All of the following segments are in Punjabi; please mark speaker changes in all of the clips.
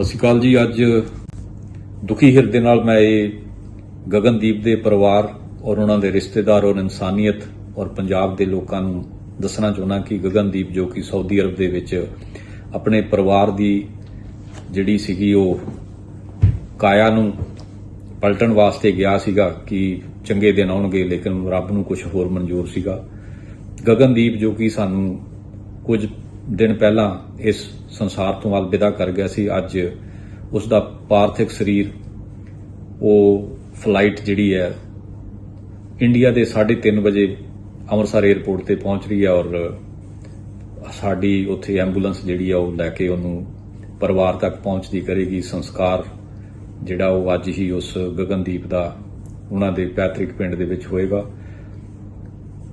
Speaker 1: ਸਤਿ ਸ਼੍ਰੀ ਅਕਾਲ ਜੀ। ਅੱਜ ਦੁਖੀ ਹਿਰਦੇ ਨਾਲ ਮੈਂ ਇਹ ਗਗਨਦੀਪ ਦੇ ਪਰਿਵਾਰ ਔਰ ਉਹਨਾਂ ਦੇ ਰਿਸ਼ਤੇਦਾਰ ਔਰ ਇਨਸਾਨੀਅਤ ਔਰ ਪੰਜਾਬ ਦੇ ਲੋਕਾਂ ਨੂੰ ਦੱਸਣਾ ਚਾਹੁੰਦਾ ਕਿ ਗਗਨਦੀਪ ਜੋ ਕਿ ਸਾਊਦੀ ਅਰਬ ਦੇ ਵਿੱਚ ਆਪਣੇ ਪਰਿਵਾਰ ਦੀ ਜਿਹੜੀ ਸੀਗੀ ਉਹ ਕਾਇਆ ਨੂੰ ਪਲਟਣ ਵਾਸਤੇ ਗਿਆ ਸੀਗਾ ਕਿ ਚੰਗੇ ਦਿਨ ਆਉਣਗੇ, ਲੇਕਿਨ ਰੱਬ ਨੂੰ ਕੁਝ ਹੋਰ ਮਨਜ਼ੂਰ ਸੀਗਾ। ਗਗਨਦੀਪ ਜੋ ਕਿ ਸਾਨੂੰ ਕੁਝ ਦਿਨ ਪਹਿਲਾਂ ਇਸ ਸੰਸਾਰ ਤੋਂ ਅਲਵਿਦਾ ਕਰ ਗਿਆ ਸੀ, ਅੱਜ ਉਸ ਦਾ ਪਾਰਥਿਕ ਸਰੀਰ, ਉਹ ਫਲਾਈਟ ਜਿਹੜੀ ਹੈ, ਇੰਡੀਆ ਦੇ 3:30 ਵਜੇ ਅੰਮ੍ਰਿਤਸਰ 에ਅਰਪੋਰਟ ਤੇ ਪਹੁੰਚ ਰਹੀ ਹੈ ਔਰ ਸਾਡੀ ਉੱਥੇ ਐਂਬੂਲੈਂਸ ਜਿਹੜੀ ਆ ਉਹ ਲੈ ਕੇ ਉਹਨੂੰ ਪਰਿਵਾਰ ਤੱਕ ਪਹੁੰਚਦੀ ਕਰੇਗੀ। ਸੰਸਕਾਰ ਜਿਹੜਾ ਉਹ ਅੱਜ ਹੀ ਉਸ ਗਗਨਦੀਪ ਦਾ, ਉਹਨਾਂ ਦੇ ਪੈਤ੍ਰਿਕ ਪਿੰਡ ਦੇ ਵਿੱਚ ਹੋਏਗਾ।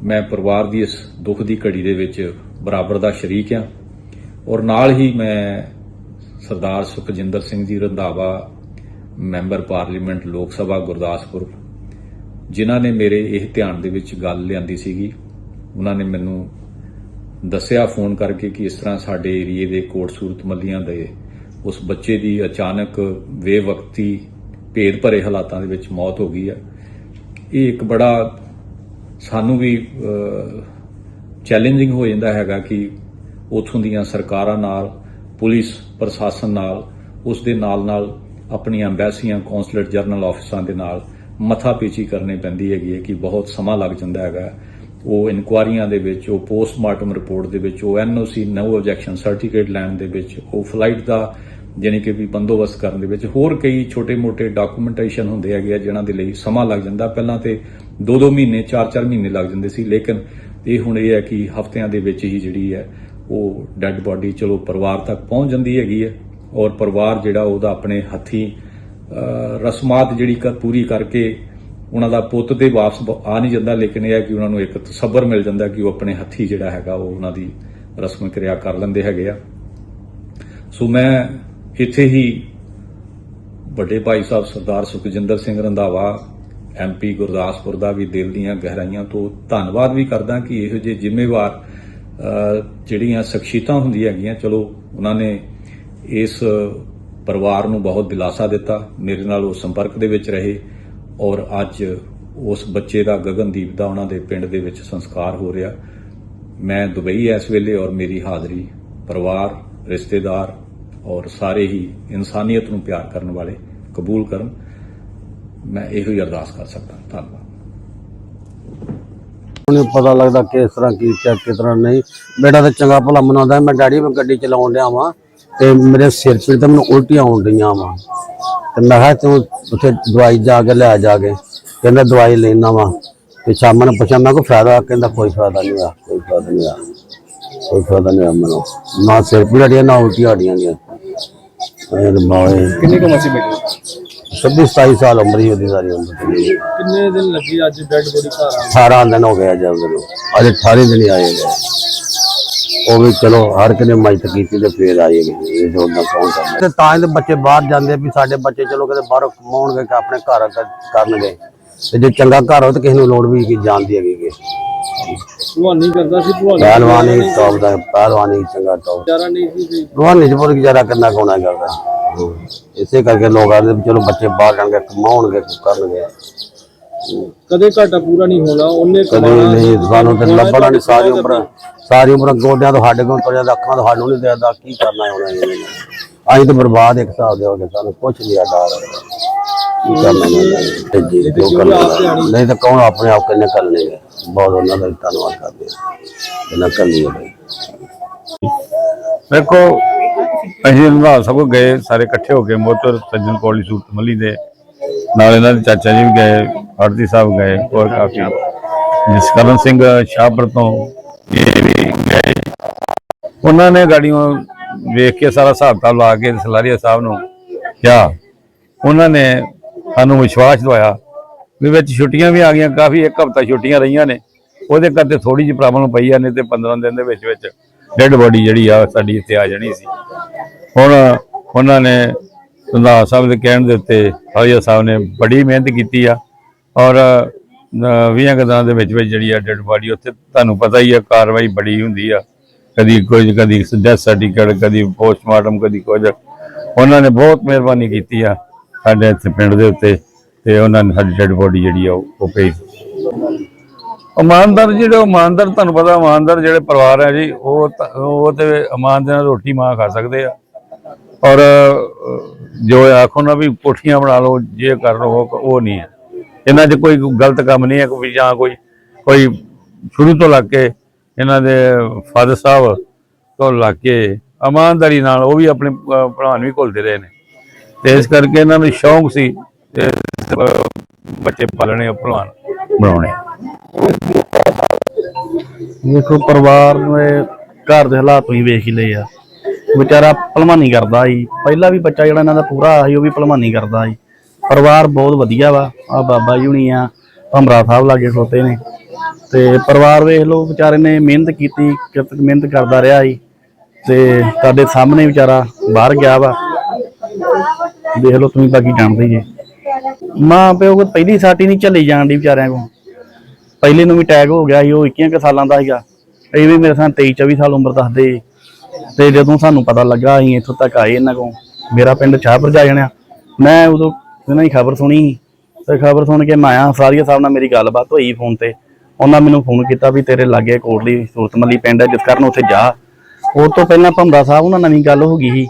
Speaker 1: ਮੈਂ ਪਰਿਵਾਰ ਦੀ ਇਸ ਦੁੱਖ ਦੀ ਘੜੀ ਦੇ ਵਿੱਚ ਬਰਾਬਰ ਦਾ ਸ਼ਰੀਕ ਹਾਂ। ਔਰ ਨਾਲ ਹੀ ਮੈਂ ਸਰਦਾਰ ਸੁਖਜਿੰਦਰ ਸਿੰਘ ਜੀ ਰੰਧਾਵਾ, ਮੈਂਬਰ ਪਾਰਲੀਮੈਂਟ ਲੋਕ ਸਭਾ ਗੁਰਦਾਸਪੁਰ, ਜਿਨ੍ਹਾਂ ਨੇ ਮੇਰੇ ਇਹ ਧਿਆਨ ਦੇ ਵਿੱਚ ਗੱਲ ਲਿਆਂਦੀ ਸੀਗੀ। ਉਹਨਾਂ ਨੇ ਮੈਨੂੰ ਦੱਸਿਆ ਫੋਨ ਕਰਕੇ ਕਿ ਇਸ ਤਰ੍ਹਾਂ ਸਾਡੇ ਏਰੀਏ ਦੇ ਕੋਟ ਸੂਰਤ ਮੱਲੀਆਂ ਦੇ ਉਸ ਬੱਚੇ ਦੀ ਅਚਾਨਕ ਬੇਵਕਤੀ ਭੇਦ ਭਰੇ ਹਾਲਾਤਾਂ ਦੇ ਵਿੱਚ ਮੌਤ ਹੋ ਗਈ ਹੈ। ਇਹ ਇੱਕ ਬੜਾ ਸਾਨੂੰ ਵੀ ਚੈਲੰਜਿੰਗ ਹੋ ਜਾਂਦਾ ਹੈਗਾ ਕਿ ਉਥੋਂ ਦੀਆਂ ਸਰਕਾਰਾਂ ਨਾਲ, ਪੁਲਿਸ ਪ੍ਰਸ਼ਾਸਨ ਨਾਲ, ਉਸ ਦੇ ਨਾਲ ਨਾਲ ਆਪਣੀਆਂ ਐਮਬੈਸੀਆਂ ਕੌਂਸੂਲੇਟ ਜਰਨਲ ਆਫਿਸਾਂ ਦੇ ਨਾਲ ਮੱਥਾ ਪੀਚੀ ਕਰਨੀ ਪੈਂਦੀ ਹੈਗੀ ਹੈ ਕਿ ਬਹੁਤ ਸਮਾਂ ਲੱਗ ਜਾਂਦਾ ਹੈਗਾ। ਉਹ ਇਨਕੁਆਰੀਆਂ ਦੇ ਵਿੱਚ, ਉਹ ਪੋਸਟਮਾਰਟਮ ਰਿਪੋਰਟ ਦੇ ਵਿੱਚ, ਉਹ ਐਨਓਸੀ ਨੋ ਆਬਜੈਕਸ਼ਨ ਸਰਟੀਫਿਕੇਟ ਲੈਣ ਦੇ ਵਿੱਚ, ਉਹ ਫਲਾਈਟ ਦਾ ਜਾਣੀ ਕਿ ਵੀ ਬੰਦੋਬਸਤ ਕਰਨ ਦੇ ਵਿੱਚ। ਹੋਰ ਕਈ ਛੋਟੇ-ਮੋਟੇ ਡਾਕੂਮੈਂਟੇਸ਼ਨ ਹੁੰਦੇ ਹੈਗੇ ਆ ਜਿਨ੍ਹਾਂ ਦੇ ਲਈ ਸਮਾਂ ਲੱਗ ਜਾਂਦਾ। ਪਹਿਲਾਂ ਤੇ 2-2 ਮਹੀਨੇ 4-4 ਮਹੀਨੇ ਲੱਗ ਜਾਂਦੇ ਸੀ। ਲੇਕਿਨ ਇਹ ਹੁਣ ਇਹ ਹੈ ਕਿ ਹਫ਼ਤਿਆਂ ਦੇ ਵਿੱਚ ਹੀ ਜਿਹੜੀ ਹੈ, ਉਹ ਡੈੱਡ ਬਾਡੀ ਚਲੋ ਪਰਿਵਾਰ ਤੱਕ ਪਹੁੰਚ ਜਾਂਦੀ ਹੈਗੀ ਹੈ। ਔਰ ਪਰਿਵਾਰ ਜਿਹੜਾ ਉਹਦਾ ਆਪਣੇ ਹੱਥੀ ਰਸਮਾਤ ਜਿਹੜੀ ਕਰ ਪੂਰੀ ਕਰਕੇ ਉਹਨਾਂ ਦਾ ਪੁੱਤ ਤੇ ਵਾਪਸ ਆ ਨਹੀਂ ਜਾਂਦਾ। ਲੇਕਿਨ ਇਹ ਹੈ ਕਿ ਉਹਨਾਂ ਨੂੰ ਇੱਕ ਤਸੱਬਰ ਮਿਲ ਜਾਂਦਾ ਕਿ ਉਹ ਆਪਣੇ ਹੱਥੀ ਜਿਹੜਾ ਹੈਗਾ, ਉਹ ਉਹਨਾਂ ਦੀ ਰਸਮ ਕਿਰਿਆ ਕਰ ਲੈਂਦੇ ਹੈਗੇ ਆ। ਸੋ ਮੈਂ ਇੱਥੇ ਹੀ ਵੱਡੇ ਭਾਈ ਸਾਹਿਬ ਸਰਦਾਰ ਸੁਖਜਿੰਦਰ ਸਿੰਘ ਰੰਧਾਵਾ ਐਮਪੀ ਗੁਰਦਾਸਪੁਰ ਦਾ ਵੀ ਦਿਲ ਦੀਆਂ ਗਹਿਰਾਈਆਂ ਤੋਂ ਧੰਨਵਾਦ ਵੀ ਕਰਦਾ ਕਿ ਇਹੋ ਜਿਹੇ ਜ਼ਿੰਮੇਵਾਰ ਜਿਹੜੀਆਂ ਸ਼ਖਸੀਅਤਾਂ ਹੁੰਦੀਆਂ ਹੈਗੀਆਂ, ਚਲੋ ਉਹਨਾਂ ਨੇ ਇਸ ਪਰਿਵਾਰ ਨੂੰ ਬਹੁਤ ਦਿਲਾਸਾ ਦਿੱਤਾ, ਮੇਰੇ ਨਾਲ ਉਹ ਸੰਪਰਕ ਦੇ ਵਿੱਚ ਰਹੇ ਔਰ ਅੱਜ ਉਸ ਬੱਚੇ ਦਾ ਗਗਨਦੀਪ ਦਾ ਉਹਨਾਂ ਦੇ ਪਿੰਡ ਦੇ ਵਿੱਚ ਸੰਸਕਾਰ ਹੋ ਰਿਹਾ। ਮੈਂ ਦੁਬਈ ਇਸ ਵੇਲੇ ਔਰ ਮੇਰੀ ਹਾਜ਼ਰੀ ਪਰਿਵਾਰ, ਰਿਸ਼ਤੇਦਾਰ ਔਰ ਸਾਰੇ ਹੀ ਇਨਸਾਨੀਅਤ ਨੂੰ ਪਿਆਰ ਕਰਨ ਵਾਲੇ ਕਬੂਲ ਕਰਨ, ਮੈਂ ਇਹੋ ਹੀ ਅਰਦਾਸ ਕਰ ਸਕਦਾ। ਧੰਨਵਾਦ।
Speaker 2: ਮੈਨੂੰ ਪਤਾ ਲੱਗਦਾ ਕਿਸ ਤਰ੍ਹਾਂ ਕੀ ਚੈੱਕ ਕਿਸ ਤਰ੍ਹਾਂ ਨਹੀਂ। ਬੇਟਾ ਤਾਂ ਚੰਗਾ ਭਲਾ ਮਨਾਉਂਦਾ ਮੈਂ ਡੈਡੀ ਮੈਂ ਗੱਡੀ ਚਲਾਉਣ ਡਿਆ ਵਾਂ ਤੇ ਮੇਰੇ ਸਿਰ 'ਚ ਤਾਂ ਮੈਨੂੰ ਉਲਟੀਆਂ ਆਉਣ ਡਈਆਂ ਵਾਂ। ਤੇ ਮੈਂ ਕਿਹਾ ਤੂੰ ਉੱਥੇ ਦਵਾਈ ਜਾ ਕੇ ਲੈ ਜਾ ਕੇ। ਕਹਿੰਦਾ ਦਵਾਈ ਲੈਣਾ ਵਾਂ। ਤੇ ਸ਼ਾਮ ਨੂੰ ਪੁੱਛਿਆ, ਮੈਂ ਕੋਈ ਫਾਇਦਾ? ਕਹਿੰਦਾ ਕੋਈ ਫਾਇਦਾ ਨਹੀਂ ਆ, ਕੋਈ ਫਾਇਦਾ ਨਹੀਂ ਆ, ਕੋਈ ਫਾਇਦਾ ਨਹੀਂ ਆ ਮੈਨੂੰ। ਨਾ ਸਿਰ ਪੀੜ ਅੜੀਆਂ ਨਾ ਉਲਟੀਆਂ ਅੜੀਆਂ ਨੇ
Speaker 3: ਕਿੰਨੀ ਕੁ ਮਸੀ ਬੈਠੀ?
Speaker 2: 26 27 ਸਾਲ ਉਮਰ ਹੀ ਉਹਦੀ ਸਾਰੀ ਉਮਰ। ਦੀ।
Speaker 3: ਕਿੰਨੇ ਦਿਨ ਲੱਗੀ ਅੱਜ ਡੈਡ ਬੋਡੀ ਘਰ? ਆਉਣ
Speaker 2: 18 ਦਿਨ ਹੋ ਗਏ ਜਦ ਨੂੰ। ਅਜੇ 18 ਦਿਨ ਹੀ ਆਏ ਗਏ ਉਹ ਵੀ ਚਲੋ ਹਰ ਕਿਨੇ ਮਦਦ ਕੀਤੀ ਤੇ ਫੇਰ ਆਏ ਗਏ ਇਹ ਜੋ ਨਾ ਕੌਣ ਕਰਦਾ ਤੇ ਤਾਂ ਇਹਦੇ ਬੱਚੇ ਬਾਹਰ ਜਾਂਦੇ ਵੀ ਸਾਡੇ ਬੱਚੇ ਚਲੋ ਕਿਤੇ ਬਾਹਰੋਂ ਕਮਾਉਣਗੇ ਕਿ ਆਪਣੇ ਘਰ ਕ- ਕਰਨਗੇ। ਤੇ ਜੇ ਚੰਗਾ ਘਰ ਹੋ ਤੇ ਕਿਸੇ ਨੂੰ ਲੋੜ ਵੀ ਕੀ ਜਾਣਦੀ ਹੈਗੀ ਕਿ।
Speaker 3: ਭਲਵਾਨੀ ਕਰਦਾ ਸੀ ਭਲਵਾਨੀ
Speaker 2: ਪਹਿਲਵਾਨੀ ਟੌਪ ਦਾ ਪਹਿਲਵਾਨੀ ਚੰਗਾ ਟੌਪ
Speaker 3: ਵਿਚਾਰਾ ਨਹੀਂ ਸੀ ਸੀ
Speaker 2: ਭਲਵਾਨੀ ਬਹੁਤ ਗੁਜ਼ਾਰਾ ਕਰਨਾ ਕੋਣਾ ਕਰਦਾ। ਇਸੇ ਕਰਕੇ ਲੋਕ ਆਖਦੇ ਵੀ ਚਲੋ ਬੱਚੇ ਬਾਹਰ ਜਾਣਗੇ ਕਮਾਉਣਗੇ ਕਰਨਗੇ।
Speaker 3: ਕਦੇ ਘਾਟਾ ਪੂਰਾ ਨਹੀਂ ਹੋਣਾ ਉਹਨੇ
Speaker 2: ਕਦੇ
Speaker 3: ਕਮਾਉਣਾ।
Speaker 2: ਨਹੀਂ ਸਾਨੂੰ ਤੇ ਲੱਭਣਾ ਨਹੀਂ ਸਾਰੀ ਉਮਰ ਸਾਰੀ ਉਮਰ ਗੋਡਿਆਂ ਤੋਂ ਸਾਡੇ ਕੋਲ ਤੁਰਿਆ ਦਾ ਅੱਖਾਂ ਤੋਂ ਸਾਨੂੰ ਨਹੀਂ ਦੇਦਾ ਕੀ ਕਰਨਾ ਉਹਨਾਂ ਨੇ ਅਸੀਂ ਤਾਂ ਬਰਬਾਦ ਇੱਕ ਹਿਸਾਬ ਦੇ ਹੋ ਗਏ ਸਾਨੂੰ ਕੁਝ ਨਹੀਂ ਆਦਾ ਕੀ ਕਰਨਾ ਇਹਨਾਂ ਨੇ ਤੇ ਜੀ ਜੋ ਕਰਨਾ ਨਹੀਂ ਤਾਂ ਕੌਣ ਆਪਣੇ ਆਪ ਕਿੰਨੇ ਕਰ ਲੇਗਾ ਬਹੁਤ ਉਹਨਾਂ ਦਾ ਵੀ ਧੰਨਵਾਦ ਕਰਦੇ
Speaker 4: ਦੇਖੋ ਅਸੀਂ ਰੰਧਾਵਾ ਸਾਹਿਬ ਗਏ, ਸਾਰੇ ਇਕੱਠੇ ਹੋ ਕੇ ਮੋਤਰ ਸੱਜਣ ਕੋਲੀ ਸੂਰਤ ਮੱਲੀ ਦੇ। ਨਾਲ ਇਹਨਾਂ ਦੇ ਚਾਚਾ ਜੀ ਵੀ ਗਏ ਆਰਤੀ ਸਾਹਿਬ ਗਏ, ਹੋਰ ਕਾਫੀ। ਜਸਕਰਨ ਸਿੰਘ ਸ਼ਾਹਪੁਰ ਤੋਂ ਇਹ ਵੀ ਗਏ। ਉਹਨਾਂ ਨੇ ਗਾੜੀਆਂ ਵੇਖ ਕੇ ਸਾਰਾ ਹਿਸਾਬ ਕਿਤਾਬ ਲਾ ਕੇ ਸਲਾਰੀਆ ਸਾਹਿਬ ਨੂੰ ਕਿਹਾ। ਉਹਨਾਂ ਨੇ ਸਾਨੂੰ ਵਿਸ਼ਵਾਸ ਦਵਾਇਆ ਵੀ ਵਿੱਚ ਛੁੱਟੀਆਂ ਵੀ ਆ ਗਈਆਂ, ਕਾਫੀ ਇੱਕ ਹਫ਼ਤਾ ਛੁੱਟੀਆਂ ਰਹੀਆਂ ਨੇ। ਉਹਦੇ ਕਰਕੇ ਥੋੜੀ ਜਿਹੀ ਪ੍ਰੋਬਲਮ ਪਈ ਆ, ਨਹੀਂ ਤੇ 15 ਦਿਨ ਦੇ ਵਿੱਚ ਵਿੱਚ ਡੈੱਡ ਬੋਡੀ ਜਿਹੜੀ ਆ, ਸਾਡੀ ਇੱਥੇ ਆ ਜਾਣੀ ਸੀ। ਹੁਣ ਉਹਨਾਂ ਨੇ ਰੰਧਾਵਾ ਸਾਹਿਬ ਦੇ ਕਹਿਣ ਦੇ ਉੱਤੇ ਹਾਲੀਆ ਸਾਹਿਬ ਨੇ ਬੜੀ ਮਿਹਨਤ ਕੀਤੀ ਆ ਔਰ 20 ਦਿਨਾਂ ਦੇ ਵਿੱਚ ਵਿੱਚ ਜਿਹੜੀ ਆ ਡੈੱਡ ਬੋਡੀ ਉੱਥੇ ਤੁਹਾਨੂੰ ਪਤਾ ਹੀ ਆ, ਕਾਰਵਾਈ ਬੜੀ ਹੁੰਦੀ ਆ। ਕਦੀ ਕੁਝ ਕਦੀ ਡੈਥ ਸਰਟੀਫਿਕੇਟ ਕਦੀ ਪੋਸਟਮਾਰਟਮ ਕਦੀ ਕੁਝ। ਉਹਨਾਂ ਨੇ ਬਹੁਤ ਮਿਹਰਬਾਨੀ ਕੀਤੀ ਆ। ਸਾਡੇ ਇੱਥੇ ਪਿੰਡ ਦੇ ਉੱਤੇ ਤੇ ਉਹਨਾਂ ਨੇ ਸਾਡੀ ਡੈਡ ਬੋਡੀ ਜਿਹੜੀ ਆ ਉਹ ਉਹ ਭੇਜ ਇਮਾਨਦਾਰ ਜਿਹੜੇ ਇਮਾਨਦਾਰ ਤੁਹਾਨੂੰ ਪਤਾ ਇਮਾਨਦਾਰ ਜਿਹੜੇ ਪਰਿਵਾਰ ਹੈ ਜੀ ਉਹ ਉਹ ਤੇ ਇਮਾਨਦਾਰ ਨਾਲ ਰੋਟੀ ਮਾਂ ਖਾ ਸਕਦੇ ਆ। ਔਰ ਜੋ ਆਖੋ ਨਾ ਵੀ ਕੋਠੀਆਂ ਬਣਾ ਲਓ ਜੇ ਕਰ ਲਓ ਉਹ- ਨਹੀਂ ਹੈ ਇਹਨਾਂ 'ਚ ਕੋਈ ਗਲਤ ਕੰਮ ਨਹੀਂ ਹੈ ਕੋਈ ਜਾਂ ਕੋਈ ਕੋਈ ਸ਼ੁਰੂ ਤੋਂ ਲੱਗ ਕੇ ਇਹਨਾਂ ਦੇ ਫਾਦਰ ਸਾਹਿਬ ਤੋਂ ਲੱਗ ਕੇ ਇਮਾਨਦਾਰੀ ਨਾਲ ਉਹ ਵੀ ਆਪਣੇ ਅਹ, ਭਰਾ ਨੂੰ ਵੀ ਘੁਲਦੇ ਰਹੇ ਨੇ। ਤੇ ਇਸ ਕਰਕੇ ਇਹਨਾਂ ਨੂੰ ਸ਼ੌਂਕ ਸੀ ਤੇ, ਬੱਚੇ ਪਾਲਣੇ ਭਲਵਾਨ ਬਣਾਉਣੇ
Speaker 5: ਦੇਖੋ ਪਰਿਵਾਰ ਨੂੰ ਇਹ ਘਰ ਦੇ ਹਾਲਾਤ ਵੀ ਵੇਖ ਹੀ ਲਏ ਆ। ਵਿਚਾਰਾ ਭਲਵਾਨੀ ਕਰਦਾ ਸੀ। ਪਹਿਲਾਂ ਵੀ ਬੱਚਾ ਜਿਹੜਾ ਇਹਨਾਂ ਦਾ ਪੂਰਾ ਸੀ ਉਹ ਵੀ ਭਲਵਾਨੀ ਕਰਦਾ ਸੀ। ਪਰਿਵਾਰ ਬਹੁਤ ਵਧੀਆ ਵਾ। ਆ ਬਾਬਾ ਜੀ ਹੁਣੀ ਆ ਭਮਰਾ ਸਾਹਿਬ ਲਾਗੇ ਖੋਤੇ ਨੇ। ਤੇ ਪਰਿਵਾਰ ਵੇਖ ਲਓ ਵਿਚਾਰੇ ਨੇ ਮਿਹਨਤ ਕੀਤੀ ਕਿਰਤ ਮਿਹਨਤ ਕਰਦਾ ਰਿਹਾ ਸੀ। ਤੇ ਤੁਹਾਡੇ ਸਾਹਮਣੇ ਵਿਚਾਰਾ ਬਾਹਰ ਗਿਆ ਵਾ। ਦੇਖ ਲਓ ਤੁਸੀਂ ਬਾਕੀ ਜਾਣਦੇ ਜੇ। ਮਾਂ ਪਿਓ ਕੋ ਪਹਿਲੀ ਸਾਟੀ ਨਹੀਂ ਝੱਲੀ ਜਾਣ ਦੀ ਵਿਚਾਰਿਆਂ ਕੋ। ਪਹਿਲੇ ਨੂੰ ਵੀ ਟੈਗ ਹੋ ਗਿਆ ਸੀ, ਉਹ 21 ਕੁ ਸਾਲਾਂ ਦਾ ਸੀਗਾ। ਇਹ ਵੀ ਮੇਰੇ ਸਾਹ 23 24 ਸਾਲ ਉਮਰ ਦੱਸਦੇ। ਸੀ। ਤੇ ਜਦੋਂ ਸਾਨੂੰ ਪਤਾ ਲੱਗਾ ਅਸੀਂ ਇੱਥੋਂ ਤੱਕ ਆਏ ਇਹਨਾਂ ਕੋਲ ਮੇਰਾ ਪਿੰਡ ਸ਼ਾਹਪੁਰ ਜਾ ਜਾਣਿਆ। ਮੈਂ ਉਦੋਂ ਇਹਨਾਂ ਦੀ ਖਬਰ ਸੁਣੀ ਤੇ ਖਬਰ ਸੁਣ ਕੇ ਮੈਂ ਆਇਆ, ਸਾਰੀਆ ਸਾਹਿਬ ਨਾਲ ਮੇਰੀ ਗੱਲਬਾਤ ਹੋਈ ਫੋਨ ਤੇ। ਉਹਨਾਂ ਮੈਨੂੰ ਫੋਨ ਕੀਤਾ ਵੀ ਤੇਰੇ ਲਾਗੇ ਕੋਟਲੀ ਸੂਰਤਮੱਲੀ ਪਿੰਡ ਹੈ, ਜਿਸ ਕਾਰਨ ਉੱਥੇ ਜਾ। ਉਹ ਤੋਂ ਪਹਿਲਾਂ ਭੰਦਾ ਸਾਹਿਬ ਉਹਨਾਂ ਨਵੀਂ ਗੱਲ ਹੋ ਗਈ ਸੀ।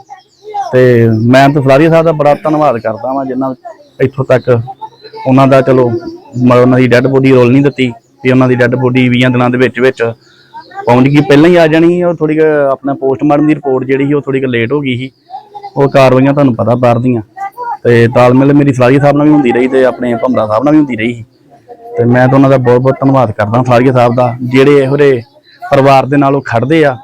Speaker 5: ਤੇ ਮੈਂ ਤਾਂ ਫਲਾਰੀਆ ਸਾਹਿਬ ਦਾ ਬੜਾ ਧੰਨਵਾਦ ਕਰਦਾ ਵਾਂ ਜਿਨ੍ਹਾਂ ਇੱਥੋਂ ਤੱਕ ਉਹਨਾਂ ਦਾ ਚਲੋ ਮ- ਉਹਨਾਂ ਦੀ ਡੈੱਡ ਬੋਡੀ ਰੋਲ ਨਹੀਂ ਦਿੱਤੀ ਵੀ ਉਹਨਾਂ ਦੀ ਡੈੱਡ ਬੋਡੀ 20 ਦਿਨਾਂ ਦੇ ਵਿੱਚ ਵਿੱਚ ਪਹੁੰਚ ਗਈ। ਪਹਿਲਾਂ ਹੀ ਆ ਜਾਣੀ ਸੀ, ਉਹ ਥੋੜੀ ਆਪਣਾ ਪੋਸਟਮਾਰਟਮ ਦੀ ਰਿਪੋਰਟ ਜਿਹੜੀ ਸੀ ਉਹ ਥੋੜੀ ਕੁ ਲੇਟ ਹੋ ਗਈ ਸੀ। ਉਹ ਕਾਰਵਾਈਆਂ ਤੁਹਾਨੂੰ ਪਤਾ ਬਾਹਰ ਦੀਆਂ। ਤੇ ਤਾਲਮੇਲ ਮੇਰੀ ਫਲਾਰੀਆ ਸਾਹਿਬ ਨਾਲ ਵੀ ਹੁੰਦੀ ਰਹੀ ਤੇ ਆਪਣੇ ਭੰਬਰਾ ਸਾਹਿਬ ਨਾਲ ਵੀ ਹੁੰਦੀ ਰਹੀ ਸੀ। ਤੇ ਮੈਂ ਤਾਂ ਉਹਨਾਂ ਦਾ ਬਹੁਤ ਬਹੁਤ ਧੰਨਵਾਦ ਕਰਦਾ ਫਲਾਰੀਆ ਸਾਹਿਬ ਦਾ ਜਿਹੜੇ ਇਹੋ ਜਿਹੇ ਪਰਿਵਾਰ ਦੇ ਨਾਲ ਉਹ ਖੜਦੇ ਆ।